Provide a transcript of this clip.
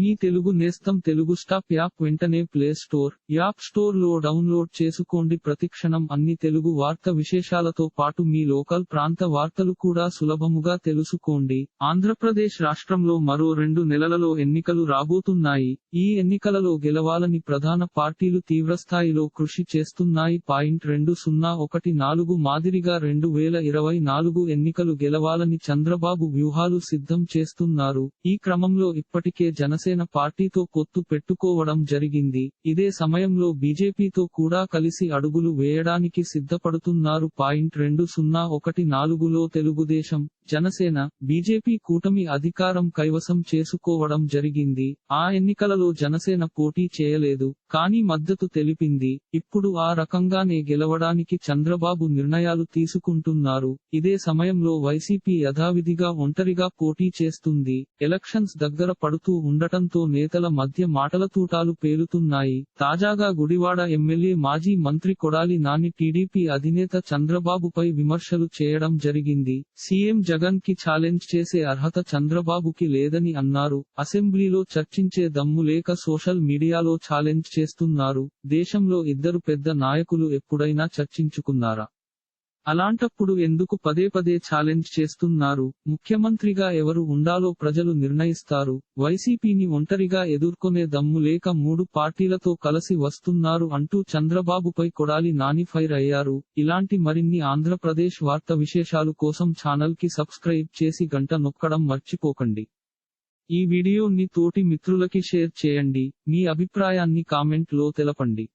మీ తెలుగు నేస్తం Telugu stop app వెంటనే play store app స్టోర్లో డౌన్లోడ్ చేసుకోండి. ప్రతిక్షణం అన్ని తెలుగు వార్త విశేషాలతో పాటు మీ లోకల్ ప్రాంత వార్తలు కూడా సులభముగా తెలుసుకోండి. ఆంధ్రప్రదేశ్ రాష్ట్రంలో మరో రెండు నెలలలో ఎన్నికలు రాబోతున్నాయి. ఈ ఎన్నికలలో గెలవాలని ప్రధాన పార్టీలు తీవ్రస్థాయిలో కృషి చేస్తున్నాయి. పాయింట్ రెండు సున్నా ఒకటి నాలుగు మాదిరిగా రెండు వేల ఇరవై నాలుగు ఎన్నికలు గెలవాలని చంద్రబాబు వ్యూహాలు సిద్ధం చేస్తున్నారు. ఈ క్రమంలో ఇప్పటికే జనసేన పార్టీతో పొత్తు పెట్టుకోవడం జరిగింది. ఇదే సమయంలో బీజేపీతో కూడా కలిసి అడుగులు వేయడానికి సిద్ధపడుతున్నారు పాయింట్ రెండు సున్నా ఒకటి నాలుగులో తెలుగుదేశం. జనసేన బీజేపీ కూటమి అధికారం కైవసం చేసుకోవడం జరిగింది. ఆ ఎన్నికలలో జనసేన పోటీ చేయలేదు కానీ మద్దతు తెలిపింది. ఇప్పుడు ఆ రకంగానే గెలవడానికి చంద్రబాబు నిర్ణయాలు తీసుకుంటున్నారు. ఇదే సమయంలో వైసీపీ యథావిధిగా ఒంటరిగా పోటీ చేస్తుంది. ఎలక్షన్స్ దగ్గర పడుతూ ఉండటంతో నేతల మధ్య మాటలతూటాలు పేలుతున్నాయి. తాజాగా గుడివాడ ఎమ్మెల్యే మాజీ మంత్రి కొడాలి నాని టీడీపీ అధినేత చంద్రబాబుపై విమర్శలు చేయడం జరిగింది. సీఎం జగన్కి ఛాలెంజ్ చేసే అర్హత చంద్రబాబుకి లేదని అన్నారు. అసెంబ్లీలో చర్చించే దమ్ము లేక సోషల్ మీడియాలో ఛాలెంజ్ చేస్తున్నారు. దేశంలో ఇద్దరు పెద్ద నాయకులు ఎప్పుడైనా చర్చించుకున్నారా? అలాంటప్పుడు ఎందుకు పదే పదే ఛాలెంజ్ చేస్తున్నారు? ముఖ్యమంత్రిగా ఎవరు ఉండాలో ప్రజలు నిర్ణయిస్తారు. వైసీపీని ఒంటరిగా ఎదుర్కొనే దమ్ము లేక మూడు పార్టీలతో కలిసి వస్తున్నారు అంటూ చంద్రబాబుపై కొడాలి నాని ఫైర్ అయ్యారు. ఇలాంటి మరిన్ని ఆంధ్రప్రదేశ్ వార్త విశేషాలు కోసం ఛానల్కి సబ్స్క్రైబ్ చేసి గంట నొక్కడం మర్చిపోకండి. ఈ వీడియోని తోటి మిత్రులకి షేర్ చేయండి. మీ అభిప్రాయాన్ని కామెంట్లో తెలపండి.